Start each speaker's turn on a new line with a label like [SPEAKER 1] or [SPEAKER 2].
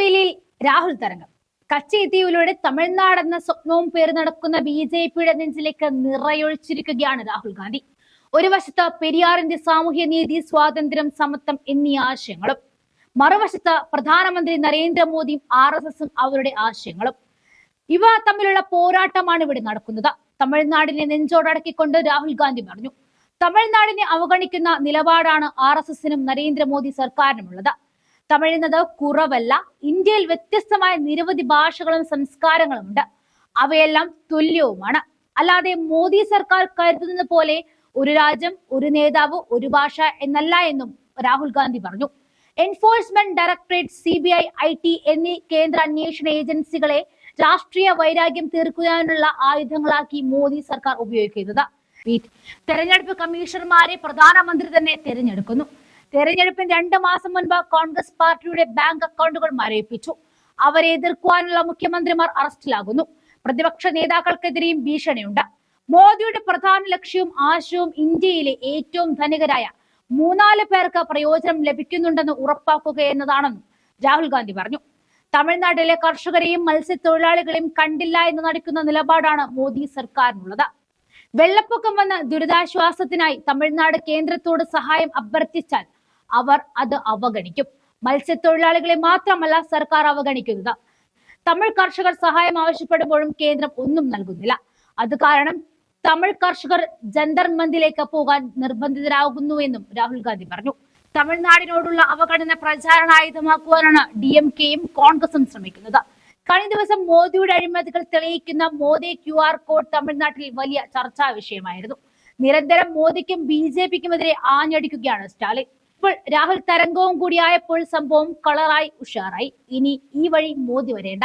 [SPEAKER 1] തിരുനെൽവേലിയിൽ രാഹുൽ തരംഗം. തമിഴ്നാട് എന്ന സ്വപ്നവും പേര് നടക്കുന്ന ബി ജെ പിയുടെ നെഞ്ചിലേക്ക് നിറയൊഴിച്ചിരിക്കുകയാണ് രാഹുൽ ഗാന്ധി. ഒരു വശത്ത് പെരിയാറിന്റെ സാമൂഹ്യ നീതി സ്വാതന്ത്ര്യം സമത്വം എന്നീ ആശയങ്ങളും മറുവശത്ത് പ്രധാനമന്ത്രി നരേന്ദ്രമോദിയും ആർ എസ് എസും അവരുടെ ആശയങ്ങളും. ഇവ തമ്മിലുള്ള പോരാട്ടമാണ് ഇവിടെ നടക്കുന്നത്. തമിഴ്നാടിനെ നെഞ്ചോടടക്കിക്കൊണ്ട് രാഹുൽ ഗാന്ധി പറഞ്ഞു തമിഴ്നാടിനെ അവഗണിക്കുന്ന നിലപാടാണ് ആർ എസ് എസിനും നരേന്ദ്രമോദി സർക്കാരിനുമുള്ളത്. തമിഴ് എന്നത് കുറവല്ല. ഇന്ത്യയിൽ വ്യത്യസ്തമായ നിരവധി ഭാഷകളും സംസ്കാരങ്ങളും ഉണ്ട്. അവയെല്ലാം തുല്യവുമാണ്. അല്ലാതെ മോദി സർക്കാർ കരുതുന്നത് പോലെ ഒരു രാജ്യം ഒരു നേതാവ് ഒരു ഭാഷ എന്നല്ല എന്നും രാഹുൽ ഗാന്ധി പറഞ്ഞു. Enforcement directorate C B I I T എന്നീ കേന്ദ്ര അന്വേഷണ ഏജൻസികളെ രാഷ്ട്രീയ വൈരാഗ്യം തീർക്കുവാനുള്ള ആയുധങ്ങളാക്കി മോദി സർക്കാർ ഉപയോഗിക്കുന്നത്. തെരഞ്ഞെടുപ്പ് കമ്മീഷണർമാരെ പ്രധാനമന്ത്രി തന്നെ തിരഞ്ഞെടുക്കുന്നു. തെരഞ്ഞെടുപ്പിന് രണ്ട് മാസം മുൻപ് കോൺഗ്രസ് പാർട്ടിയുടെ ബാങ്ക് അക്കൗണ്ടുകൾ മരയിപ്പിച്ചു അവരെ എതിർക്കുവാനുള്ള മുഖ്യമന്ത്രിമാർ അറസ്റ്റിലാകുന്നു. പ്രതിപക്ഷ നേതാക്കൾക്കെതിരെയും ഭീഷണിയുണ്ട്. മോദിയുടെ പ്രധാന ലക്ഷ്യവും ആശയവും ഇന്ത്യയിലെ ഏറ്റവും ധനികരായ മൂന്നാൽ പേർക്ക് പ്രയോജനം ലഭിക്കുന്നുണ്ടെന്ന് ഉറപ്പാക്കുക എന്നതാണെന്നും രാഹുൽ ഗാന്ധി പറഞ്ഞു. തമിഴ്നാട്ടിലെ കർഷകരെയും മത്സ്യത്തൊഴിലാളികളെയും കണ്ടില്ല എന്ന് നടിക്കുന്ന നിലപാടാണ് മോദി സർക്കാരിനുള്ളത്. വെള്ളപ്പൊക്കം വന്ന ദുരിതാശ്വാസത്തിനായി തമിഴ്നാട് കേന്ദ്രത്തോട് സഹായം അഭ്യർത്ഥിച്ചാൽ അവർ അത് അവഗണിക്കും. മത്സ്യത്തൊഴിലാളികളെ മാത്രമല്ല സർക്കാർ അവഗണിക്കുന്നത്. തമിഴ് കർഷകർ സഹായം ആവശ്യപ്പെടുമ്പോഴും കേന്ദ്രം ഒന്നും നൽകുന്നില്ല. അത് കാരണം തമിഴ് കർഷകർ ജന്തർ മന്ദിലേക്ക് പോകാൻ നിർബന്ധിതരാകുന്നു എന്നും രാഹുൽ ഗാന്ധി പറഞ്ഞു. തമിഴ്നാടിനോടുള്ള അവഗണന പ്രചാരണായുധമാക്കുവാനാണ് ഡി എം കെയും കോൺഗ്രസും ശ്രമിക്കുന്നത്. കഴിഞ്ഞ ദിവസം മോദിയുടെ അഴിമതികൾ തെളിയിക്കുന്ന മോദി ക്യു ആർ കോഡ് തമിഴ്നാട്ടിൽ വലിയ ചർച്ചാ വിഷയമായിരുന്നു. നിരന്തരം മോദിക്കും ബി ജെ പിക്കുമെതിരെ ആഞ്ഞടിക്കുകയാണ് സ്റ്റാലിൻ. ഇപ്പോൾ രാഹുൽ തരംഗവും കൂടിയായപ്പോൾ സംഭവം കളറായി ഉഷാറായി. ഇനി ഈ വഴി മോദി വരേണ്ട.